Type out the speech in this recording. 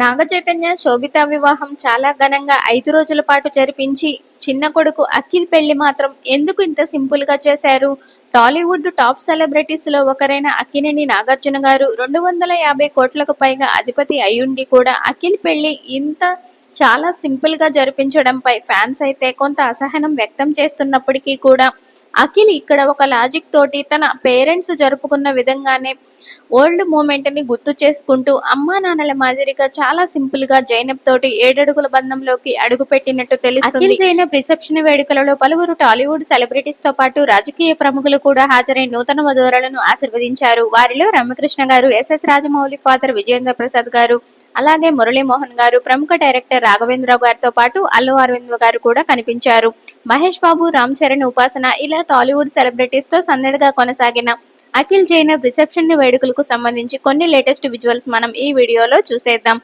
నాగ చైతన్య శోభిత వివాహం చాలా ఘనంగా ఐదు రోజుల పాటు జరిపించి చిన్న కొడుకు అఖిల్ పెళ్ళి మాత్రం ఎందుకు ఇంత సింపుల్గా చేశారు? టాలీవుడ్ టాప్ సెలబ్రిటీస్లో ఒకరైన అక్కినేని నాగార్జున గారు రెండు వందల యాభై కోట్లకు పైగా అధిపతి అయ్యుండి కూడా అఖిల్ పెళ్ళి ఇంత చాలా సింపుల్గా జరిపించడంపై ఫ్యాన్స్ అయితే కొంత అసహనం వ్యక్తం చేస్తున్నప్పటికీ కూడా అఖిల్ ఇక్కడ ఒక లాజిక్ తోటి తన పేరెంట్స్ జరుపుకున్న విధంగానే ఓల్డ్ మూమెంట్ని గుర్తు చేసుకుంటూ అమ్మా నాన్నల మాదిరిగా చాలా సింపుల్గా జైనబ్ తోటి ఏడడుగుల బంధంలోకి అడుగు పెట్టినట్టు తెలుస్తుంది జైనబ్ రిసెప్షన్ వేడుకలలో పలువురు టాలీవుడ్ సెలబ్రిటీస్తో పాటు రాజకీయ ప్రముఖులు కూడా హాజరై నూతన వధువరులను ఆశీర్వదించారు. వారిలో రామకృష్ణ గారు ఎస్ఎస్ రాజమౌళి ఫాదర్ విజయేంద్ర ప్రసాద్ గారు అలాగే మురళీమోహన్ గారు ప్రముఖ డైరెక్టర్ రాఘవేంద్రరావు గారితో పాటు అల్లు అరవింద్ గారు కూడా కనిపించారు. మహేష్ బాబు రామ్ చరణ్ ఉపాసన ఇలా టాలీవుడ్ సెలబ్రిటీస్తో సందడిగా కొనసాగిన అఖిల్ జైనబ్ రిసెప్షన్ వేడుకలకు సంబంధించి కొన్ని లేటెస్ట్ విజువల్స్ మనం ఈ వీడియోలో చూసేద్దాం.